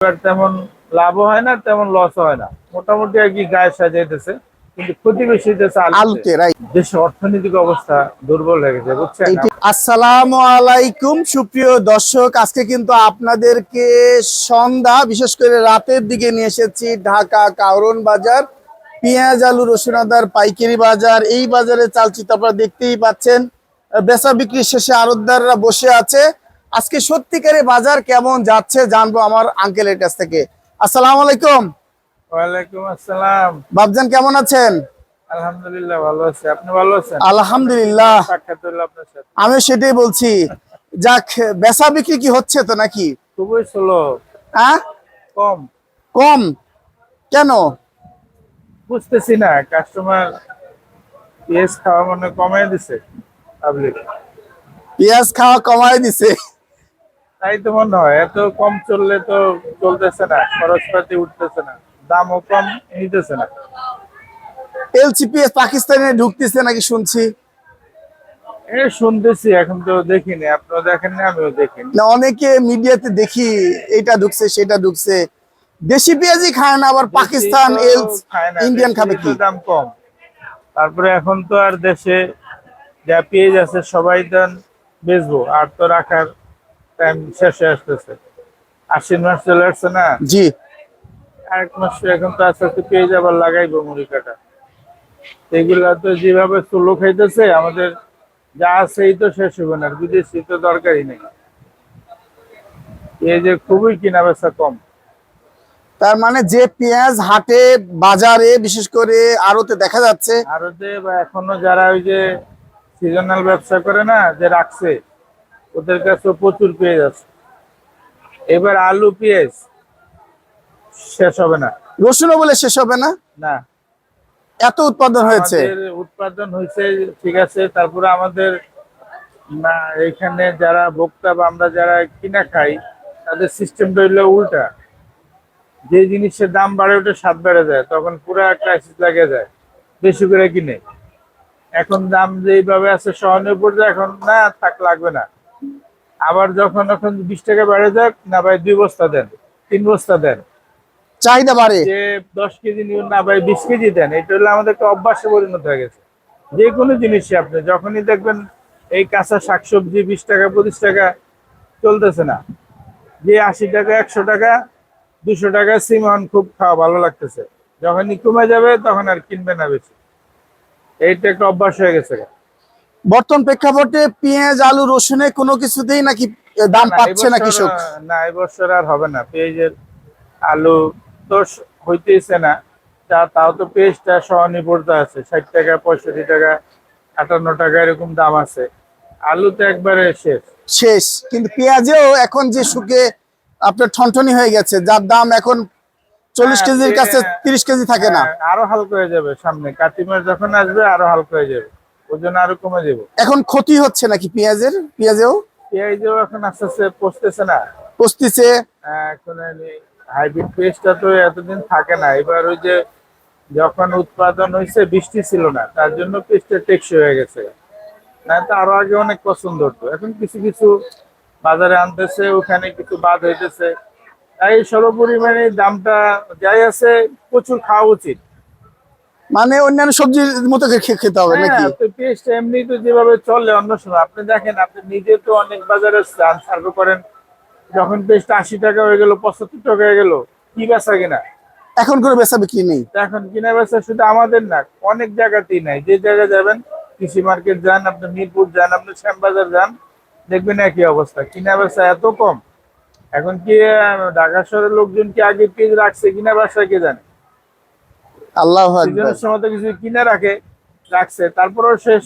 তেমন লাভ হয় না তেমন লস হয় না। মোটামুটি আর কি গায়ে সাজাইতেছে কিন্তু ক্ষতি বেশি হইতেছে আলুতে। দেশের অর্থনৈতিক অবস্থা দুর্বল হয়ে গেছে বুঝছেন আসসালামু আলাইকুম সুপ্রিয় দর্শক। আজকে কিন্তু আপনাদেরকে সন্ধ্যা বিশেষ করে রাতের দিকে নিয়ে এসেছি ঢাকা কাউরন বাজার পেঁয়াজ আলু রসুন আদার পাইকারি বাজার। এই বাজারে চালচিত আপনারা দেখতেই পাচ্ছেন। বেচা বিক্রি শেষে আড়তদাররা বসে আছে। আজকে সত্যিকারে বাজার কেমন যাচ্ছে জানব আমার আঙ্কেলের কাছ থেকে। আসসালামু আলাইকুম। ওয়ালাইকুম আসসালাম। বাবজান কেমন আছেন? আলহামদুলিল্লাহ ভালো আছি। আপনি ভালো আছেন? আলহামদুলিল্লাহ। আমি সেটাই বলছি যাক বেচা বিক্রি কি হচ্ছে তো নাকি? খুবই স্লো হ্যাঁ? কম। কম? কেন? বুঝতেছি না কাস্টমার পেঁয়াজ খাওয়া মানে কমাই দিছে পাবলিক পেঁয়াজ খাওয়া কমাই দিছে। তাই তো মনে হয় এত কম চললে তো চলতেছে না খরচপাতি উঠতেছে না দামও কম নিতেছে না। এলসিপিএস পাকিস্তানে ঢুকতেছে নাকি শুনছি? এ শুনতেছি এখন তো দেখিনি আপনারা দেখেন না আমিও দেখিনি। না অনেকে মিডিয়াতে দেখি এটা ঢুকছে সেটা ঢুকছে। দেশি পেঁয়াজই খায় না আবার পাকিস্তান এলস ইন্ডিয়ান খাবে কি? দাম কম। তারপরে এখন তো আর দেশে যা পেঁয়াজ আছে সবাই দেন বেচবো আর তো রাখার টাইম শেষ আসতেছে। আশ্বিন মাস চলে আসছে না? জি। আরেক মাস এখন তো আস্তে আস্তে পেঁয়াজ আবার লাগাইবো মুড়ি কাটা এগুলা তো যেভাবে চুলো খাইতেছে আমাদের যা আছে এই তো শেষ হবে না বিদেশি তো দরকারই নেই। এই যে খুবই কিনা বেচা কম। তার মানে যে পেঁয়াজ হাটে বাজারে বিশেষ করে আড়তে দেখা যাচ্ছে। ভারতে বা এখনও যারা ওই যে সিজনাল ব্যবসা করে না যে রাখছে ওদের কাছে প্রচুর পেঁয়াজ আছে। এবার আলু পেঁয়াজ শেষ হবে না। রসুনও বলে শেষ হবে না? না। এত উৎপাদন হয়েছে। উৎপাদন হয়েছে ঠিক আছে তারপরে আমাদের না এখানে যারা ভোক্তা বা আমরা যারা কিনা খাই তাদের সিস্টেমটা হইল উল্টা। যে জিনিসের দাম বাড়ে ওঠে স্বাদ বেড়ে যায় তখন পুরো ক্রাইসিস লাগে যায় বেশি করে কিনে। এখন দাম যেইভাবে আছে সহনীয় পর্যায়ে এখন না থাক লাগবে না। আবার যখন এখন বিশ টাকা বেড়ে যাক না ভাই দুই বস্তা দেন তিন বস্তা দেন। চাহিদা বাড়ে। যে দশ কেজি নিউন না ভাই বিশ কেজি দেন এটা হলো আমাদের একটা অভ্যাসে পরিণত হয়ে গেছে। যে কোনো জিনিসই আপনি যখনই দেখবেন এই কাঁচা শাকসবজি বিশ টাকা পঁচিশ টাকা চলতেছে না যে আশি টাকা একশো টাকা দুশো টাকা সিমন খুব খাওয়া ভালো লাগতেছে। যখনই কমে যাবে তখন আর কিনবে না বেশি। এইটা একটা অভ্যাস হয়ে গেছে। বর্তমান প্রেক্ষাপটে পেঁয়াজ আলু রসুনে কোনো কিছুতেই নাকি দাম পাচ্ছে না কৃষক? না এবছর আর হবে না। পেঁয়াজের আলু তো হইতেইছে না। তা তাও তো পেঁয়াজটা সহনির্ভরত আছে। ষাট টাকা পঁয়ষট্টি টাকা আটান্ন টাকা এরকম দাম আছে। আলু তো একবারে শেষ। শেষ। কিন্তু পেঁয়াজেও এখন যে শুকে আপনার ঠনঠনি হয়ে গেছে যার দাম এখন চল্লিশ হ্যাঁ, কেজির কাছে তিরিশ কেজি থাকে না। হ্যাঁ, আরও হালকা হয়ে যাবে সামনে। কাতি মাস যখন আসবে আরও হালকা হয়ে যাবে। ওজন আরও কমে যাবে। এখন ক্ষতি হচ্ছে নাকি পেঁয়াজের? পেঁয়াজেও? পেঁয়াজও এখন আস্তে আস্তে পচতেছে না। পস্তিছে আহ, এখন হাইব্রিড পেস্টটা তো এতদিন থাকে না। এবার ওই যে যখন উৎপাদন হয়েছে বৃষ্টি ছিল না তার জন্য পেস্টটা টেকসই হয়ে গেছে। না তো আরও আগে অনেক পছন্দ হতো। এখন কিছু কিছু বাজারে আনতেছে ওখানে কিছু বাদ হইতেছে। তাই সর্বোপরি মানে দামটা যাই আছে প্রচুর খাওয়া উচিত। মানে অন্যান্য সবজির মতো খেতে হবে নাকি? হ্যাঁ পেস্ট এমনি তো যেভাবে চলে অন্য সময়। আপনি দেখেন আপনি নিজে তো অনেক বাজারে সার্ভে করেন। যখন পেস্ট আশি টাকা হয়ে গেল পঁচাত্তর টাকা হয়ে গেল কি বেচা কিনা? এখন কোনো বেচা বিক্রি নেই। তো এখন কিনা বেচা শুধু আমাদের না অনেক জায়গাতেই নাই। যে জায়গায় যাবেন কৃষি মার্কেট যান আপনি মিরপুর যান আপনি শ্যামবাজার যান দেখবেন একই অবস্থা। কিনা বেচা এত কম। এখন কি ঢাকা শহরের লোকজন কি আগে পেজ রাখছে কিনা বেচা কে জানে? আল্লাহ সময় কিছু কিনে রাখে রাখছে তারপরেও শেষ।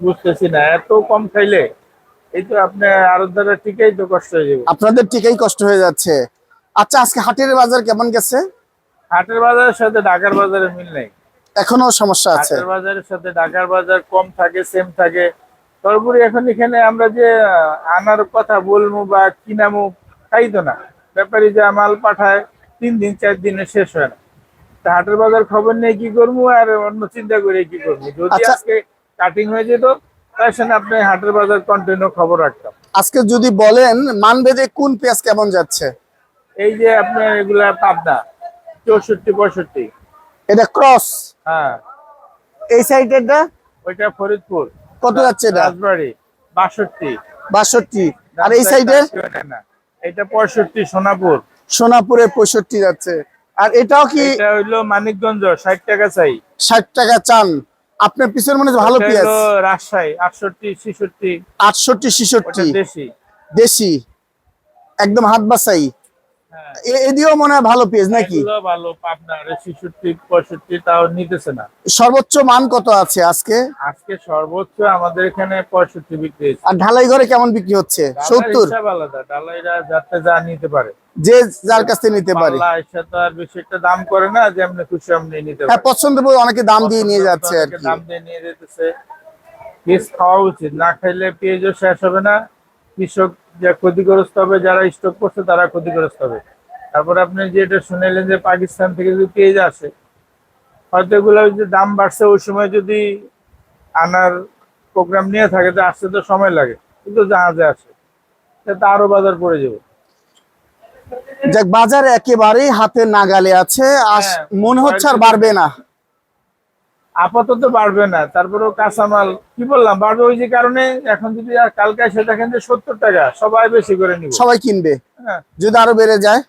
বুঝতেছি না এত কম খাইলে এই তো আপনি আরও ঠিকই তো কষ্ট হয়ে যাবে। আপনাদের ঠিকই কষ্ট হয়ে যাচ্ছে। আচ্ছা আজকে হাটের বাজার কেমন গেছে? হাটের বাজারের সাথে ঢাকার বাজারে মিল নেই। এখনও সমস্যা আছে। হাটের বাজারের সাথে ঢাকার বাজার কম থাকে সেম থাকে। তারপরে এখন এখানে আমরা যে আনার কথা বলব বা কিনামু তাই তো না? ব্যাপারী যে মাল পাঠায় তিন দিন চার দিনে শেষ হয় না। হাটের বাজার খবর নিয়ে কি করব আর অন্য চিন্তা করে কি করব? যদি আচ্ছা। আজকে কাটিং হয়ে যেত তার সঙ্গে আপনি হাটের বাজার কন্টিনিউ খবর রাখতাম। আজকে যদি বলেন মানবেদে কোন পেঁয়াজ কেমন যাচ্ছে? এই যে আপনার এগুলা পাবনা চৌষট্টি পঁয়ষট্টি। এটা ক্রস হ্যাঁ। এই সাইডেরটা ওইটা ফরিদপুর। কত যাচ্ছে এটা? রাজবাড়ি বাষট্টি। বাষট্টি। আর এই সাইডে এটা পঁয়ষট্টি সোনাপুর। সোনাপুরে পঁয়ষট্টি যাচ্ছে। আর এটাও কি এটা হইল মানিকগঞ্জ ষাট টাকা চাই। ষাট টাকা চান আপনার পিছনে মনে ভালো পেঁয়াজ? রাজশাহী আটষট্টি ছিষট্টি। আটষট্টি ওটা ছিষট্টি দেশি। দেশি। একদম হাত বাসাই হ্যাঁ এ- এদিকেও মনে হয় ভালো পেঁয়াজ নাকি? ভালো আর ছিষট্টি পঁয়ষট্টি তাও নিতেছে না। সর্বোচ্চ মান কত আছে আজকে? আজকে সর্বোচ্চ আমাদের এখানে পঁয়ষট্টি বিক্রি হয়েছে। আর ঢালাই ঘরে কেমন বিক্রি হচ্ছে? ডালার সত্তর? হিসাব আলাদা ডালাইরা যাতে যা নিতে পারে। যে যার কাছ থেকে নিতে পারে। তো আর বেশি একটা দাম করে না যে এমনি খুশি এমনি নিতে হ্যাঁ পারে। পছন্দ করে অনেকে দাম দিয়ে নিয়ে যাচ্ছে আর কি। দাম দিয়ে নিয়ে যেতেছে। পেঁয়াজ খাওয়া উচিত না খাইলে পেঁয়াজও শেষ হবে না। কৃষক যা ক্ষতিগ্রস্ত হবে যারা স্টক করছে তারা ক্ষতিগ্রস্ত হবে। তারপর আপনি যেটা শুনেলেন যে পাকিস্তান থেকে যদি পেঁয়াজ আসে হয়তো এগুলো যে দাম বাড়ছে ওই সময় যদি আনার প্রোগ্রাম নিয়ে থাকে তো আসতে তো সময় লাগে কিন্তু জাহাজে আসে তাতে আরও বাজার পড়ে যাবে। যাক বাজার একেবারেই হাতে নাগালে আছে আর হ্যাঁ, মনে হচ্ছে আর বাড়বে না। আপাতত বাড়বে না তারপরেও কাঁচামাল কি বললাম বাড়বে ওই যে কারণে এখন যদি কালকে এসে দেখেন যে সত্তর টাকা সবাই বেশি করে নিব। সবাই কিনবে। হ্যাঁ। যদি আরও বেড়ে যায়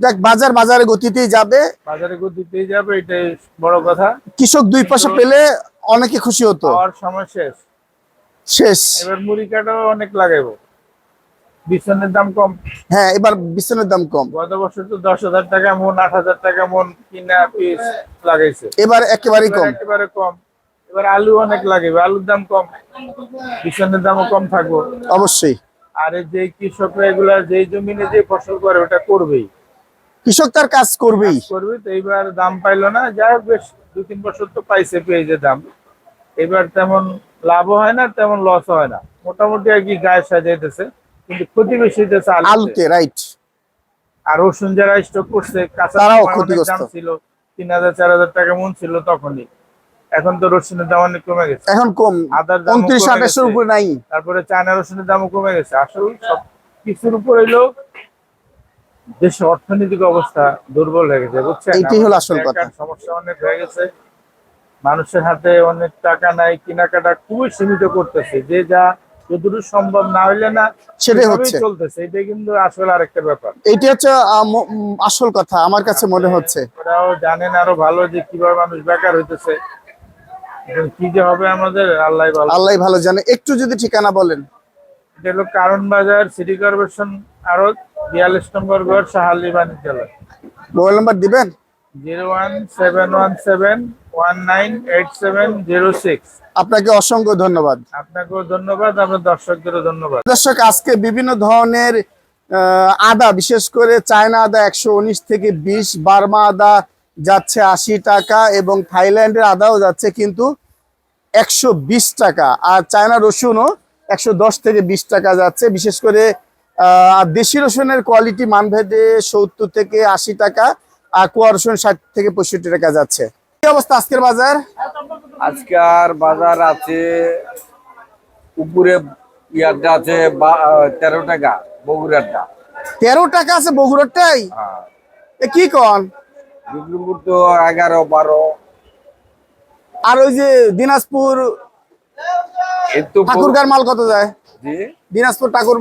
দেখ বাজার বাজারে গতিতেই যাবে। বাজারে গতি পেয়ে যাবে এটাই বড় কথা। কৃষক দুই পয়সা পেলে অনেকে খুশি হতো। পাওয়ার সময় শেষ। শেষ। এবার মুড়ি কাটাও অনেক লাগাইবো। বিছনের দাম কম? হ্যাঁ এবার বিছনের দাম কম। গত বছর তো দশ হাজার টাকা মন আট হাজার টাকা মন কিনা পিস লাগাইছে। এবার একেবারেই এবার কম। একেবারে কম। এবার আলু অনেক লাগবে আলুর দাম কম। বিছনের দামও কম থাকব। অবশ্যই। আর যে কৃষকরা এগুলা যে জমিনে যে ফসল করে ওটা করবেই। কৃষক তার কাজ করবেই। করবে তো এইবার দাম পাইলো না। যাই হোক বেশ দু তিন বছর তো পাইছে পেঁয়াজের দাম। এবার তেমন লাভও হয় না তেমন লস হয় না। মোটামুটি আর কি গায়ে সাজাইতেছে। কিন্তু ক্ষতি বেশি আলুতে রাইট আর রসুন যারা স্টক করছে কাঁচা তারাও ক্ষতিগ্রস্ত। ছিল তিন হাজার চার হাজার টাকা মন ছিল তখনই। এখন তো রসুনের দাম অনেক কমে গেছে। এখন কম। আদার দাম উনত্রিশ আঠাশের উপরে নাই। তারপরে চায়না রসুনের দামও কমে গেছে। আসল সব কিছুর উপর হইল দেশের অর্থনৈতিক অবস্থা দুর্বল হয়ে গেছে বুঝছেন? এইটাই হলো আসল কথা। সমস্যা অনেক হয়ে গেছে। মানুষের হাতে অনেক টাকা নাই কেনাকাটা খুবই সীমিত করতেছে। যে যা যতটুকু সম্ভব না হইলে না সেটাই হচ্ছে। চলতেছে। এটাই কিন্তু আসলে আরেকটা ব্যাপার। এইটা হচ্ছে আসল কথা আমার কাছে মনে হচ্ছে। ওরাও জানেন আরও ভালো যে কীভাবে মানুষ বেকার হইতেছে। কি যে হবে আমাদের আল্লাহ ভালো আল্লাহ ভালো জানে। একটু যদি ঠিকানা বলেন। এটা হলো কারণ বাজার সিটি কর্পোরেশন আরও বিয়াল্লিশ নম্বর ঘর সাহালি বাণিজ্যালয়। মোবাইল নাম্বার দিবেন? Zero one seven one seven আপনাকে অসংখ্য ধন্যবাদ। আপনাকেও ধন্যবাদ আপনার দর্শকদেরও ধন্যবাদ। দর্শক আজকে বিভিন্ন ধরনের আদা বিশেষ করে চায়না আদা একশো উনিশ থেকে বিশ বার্মা আদা যাচ্ছে আশি টাকা এবং থাইল্যান্ডের আদাও যাচ্ছে কিন্তু একশো বিশ টাকা। আর চায়না রসুনও একশো দশ থেকে বিশ টাকা যাচ্ছে। বিশেষ করে দেশি রসুনের কোয়ালিটি মানভেদে সত্তর থেকে আশি টাকা আর কুয়া রসুন ষাট থেকে পঁয়ষট্টি টাকা যাচ্ছে। কি অবস্থা আজকের বাজার? আজকার বাজার আছে উপরে ইয়ারটা আছে তেরো টাকা বগুড়ারটা তেরো টাকা আছে বগুড়ারটাই? হ্যাঁ। কি কন? বিক্রমপুর তো এগারো বারো। আর ওই যে দিনাজপুর ঠাকুরগার মাল কত যায়? দিনাজপুর ঠাকুর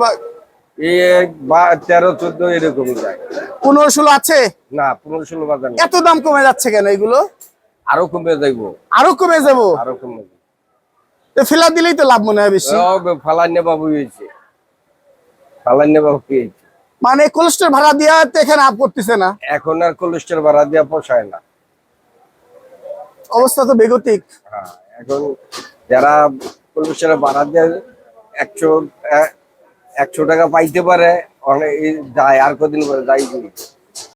তেরো চোদ্দ এরকম যায়। পনেরো ষোলো আছে? না পনেরো ষোলো বাজার এত দাম কমে যাচ্ছে কেন এগুলো? আরও কমে যাইবো। আরও কমে যাব? আরও কমে তো ফেলা দিলেই তো লাভ মনে হয় বেশি। হয়েছে। বাবু পেয়েছে। মানে কোলেস্ট্রল ভাড়া দিয়া তো এখানে আপ করতেছে না? এখন আর কোলেস্ট্রল ভাড়া দেওয়া পোষায় না। অবস্থা তো বেগতিক। হ্যাঁ এখন যারা কোলেস্ট্রল ভাড়া দেয় একশো একশো টাকা পাইতে পারে অনেক যায় আর কদিন পরে যাই